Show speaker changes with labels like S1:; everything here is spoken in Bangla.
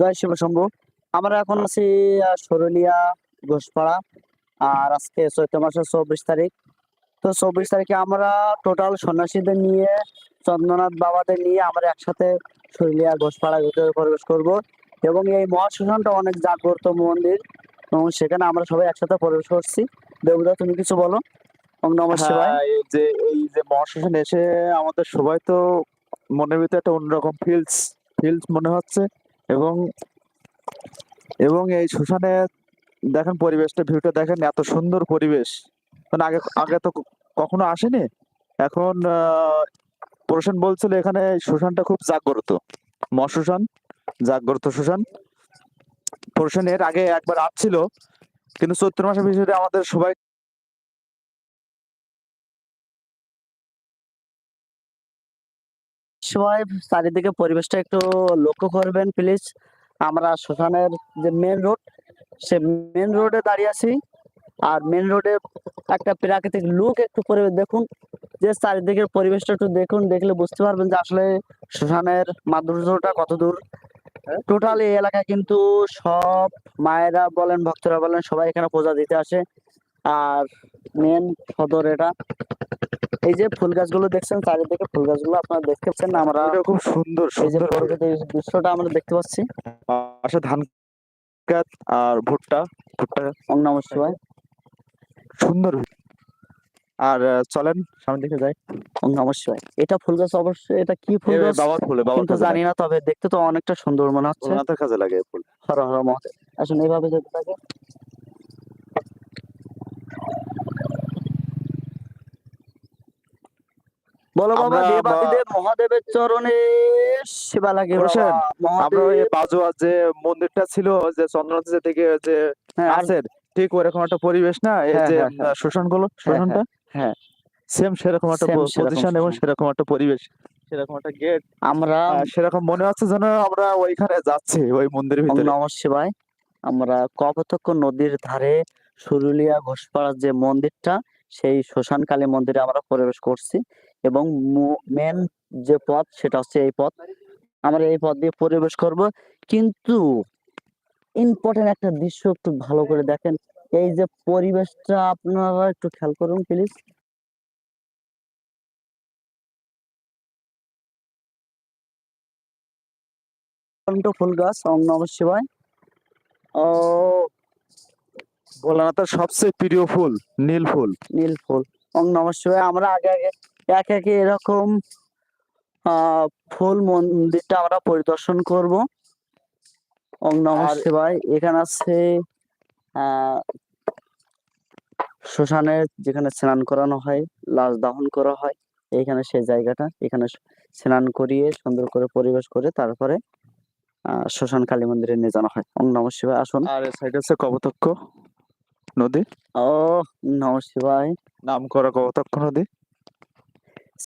S1: জয় শিব শম্ভু। আমরা এখন আছি সরুলিয়া ঘোষপাড়া আর আজকে চৈত্র মাসের চব্বিশ তারিখ। তো চব্বিশ তারিখে আমরা টোটাল সন্ন্যাসীদের নিয়ে চন্দ্রনাথ বাবাদের নিয়ে আমরা একসাথে সরুলিয়া ঘোষপাড়া ভিতরে প্রবেশ করব। এবং এই মহাশ্মশানটা অনেক জাগ্রত মন্দির এবং সেখানে আমরা সবাই একসাথে প্রবেশ করছি। দেবদা তুমি কিছু বলো?
S2: হ্যাঁ, এই যে এই যে মহাশ্মশান এসে আমাদের সবাই তো মনের ভিতরে একটা অন্যরকম ফিলস ফিলস মনে হচ্ছে। এবং এবং এই শ্মশানে দেখেন পরিবেশটা, ভিউটা দেখেন এত সুন্দর পরিবেশ। মানে আগে আগে তো কখনো আসেনি। এখন প্রশাসন বলছিল এখানে শ্মশানটা খুব জাগ্রত। মহাশ্মশান জাগ্রত শ্মশান প্রশাসন এর আগে একবার আসছিল, কিন্তু চৈত্র মাসের বিষয়টা আমাদের সবাই
S1: সবাই চারিদিকে পরিবেশটা একটু লক্ষ্য করবেন প্লিজ আমরা শ্মশানের যে মেন রোড সে মেন রোডে দাঁড়িয়ে আছি। আর মেন রোডে একটা প্রাকৃতিক লুক একটু পরিবেশ দেখুন। যে চারিদিকের পরিবেশটা একটু দেখুন, দেখলে বুঝতে পারবেন যে আসলে শ্মশানের মাধুর্যটা কত দূর। টোটাল এই এলাকায় কিন্তু সব মায়েরা বলেন, ভক্তরা বলেন, সবাই এখানে পূজা দিতে আসে। আর মেন সদর এটা। এই যে ফুল গাছগুলো দেখছেন চারিদিকে ফুল গাছগুলো আপনারা দেখতে পাচ্ছেন আমরা
S2: খুব সুন্দর
S1: এই যে দৃশ্যটা আমরা দেখতে পাচ্ছি।
S2: পাশে ধান ক্ষেত আর ভুট্টা ভুট্টা
S1: ওম নমঃ শিবায়
S2: সুন্দর। আর চলেন সামনের দিকে যাই।
S1: নমঃ এটা ফুল গাছ অবশ্যই এটা কি ফুল গাছ?
S2: বাবার ফুলে বাবার
S1: কিন্তু জানি না তবে দেখতে তো অনেকটা সুন্দর মনে। হচ্ছে।
S2: ভোলানাথের কাজে লাগে ফুল।
S1: হর হর মহাদেব আসুন এইভাবে যেতে থাকে বলো বাবা দেবাদিদেব মহাদেবের চরণে সেবা লাগে
S2: আমরা ওই বাজুয়া যে মন্দিরটা ছিল যে চন্দ্রনাথ থেকে যে
S1: হ্যাঁ,
S2: আছে ঠিক ওরকম একটা পরিবেশ না? এই
S1: হ্যাঁ,
S2: যে
S1: হ্যাঁ।
S2: শোষণগুলো শোষণটা?
S1: হ্যাঁ।
S2: সেম সেরকম একটা পজিশন এবং সেরকম। একটা পরিবেশ সেরকম একটা গেট
S1: আমরা
S2: সেরকম মনে হচ্ছে যেন আমরা ওইখানে যাচ্ছি ওই মন্দিরের ভিতরে।
S1: নমঃ শিবায় আমরা কপোতক্ষ নদীর ধারে সুরুলিয়া ঘোষপাড়ার যে মন্দিরটা সেই শ্মশান কালী মন্দিরে আমরা প্রবেশ করছি। এবং মেন যে পথ সেটা হচ্ছে এই পথ। আমরা এই পথ দিয়ে পরিবেশ করব। কিন্তু ইম্পর্টেন্ট একটা দৃশ্য একটু ভালো করে দেখেন। এই যে পরিবেশটা আপনারা একটু খেয়াল করুন প্লিজ ফুল গাছ ওম নমঃ শিবায়। ও
S2: ভোলানাথের সবচেয়ে প্রিয় ফুল নীল ফুল।
S1: নীল ফুল ওম নমঃ শিবায়। আমরা আগে আগে এক একে এরকম আহ ফুল মন্দিরটা আমরা পরিদর্শন করব। ওম নমঃ
S2: আর-
S1: শিবায়। এখানে আছে শ্মশানে যেখানে স্নান করানো হয় লাশ দাহন করা হয় এইখানে সেই জায়গাটা। এখানে স্নান করিয়ে সুন্দর করে পরিবেশ করে তারপরে আহ শ্মশান কালী মন্দিরে নিয়ে যাওয়া হয়। ওম নমঃ শিবায় আসুন।
S2: আর সাইড হচ্ছে কপোতক্ষ নদী।
S1: ও নমঃ শিবায়।
S2: নাম করা কপোতক্ষ নদী।